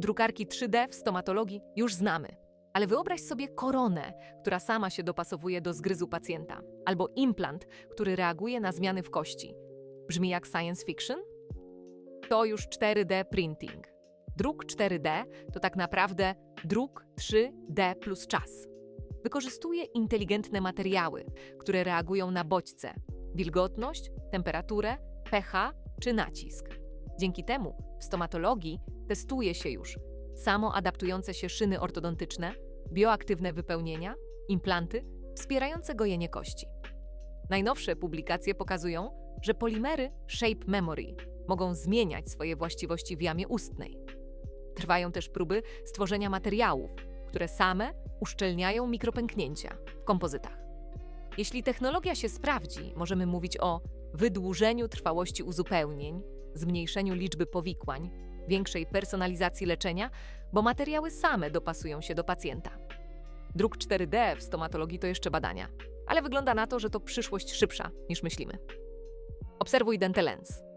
drukarki 3D w stomatologii już znamy. Ale wyobraź sobie koronę, która sama się dopasowuje do zgryzu pacjenta, albo implant, który reaguje na zmiany w kości. Brzmi jak science fiction? To już 4D printing. Druk 4D to tak naprawdę druk 3D plus czas. Wykorzystuje inteligentne materiały, które reagują na bodźce, wilgotność, temperaturę, pH czy nacisk. Dzięki temu w stomatologii testuje się już samoadaptujące się szyny ortodontyczne, bioaktywne wypełnienia, implanty wspierające gojenie kości. Najnowsze publikacje pokazują, że polimery Shape Memory mogą zmieniać swoje właściwości w jamie ustnej. Trwają też próby stworzenia materiałów, które same uszczelniają mikropęknięcia w kompozytach. Jeśli technologia się sprawdzi, możemy mówić o wydłużeniu trwałości uzupełnień, zmniejszeniu liczby powikłań, większej personalizacji leczenia, bo materiały same dopasują się do pacjenta. Druk 4D w stomatologii to jeszcze badania, ale wygląda na to, że to przyszłość szybsza niż myślimy. Obserwuj Dentalens.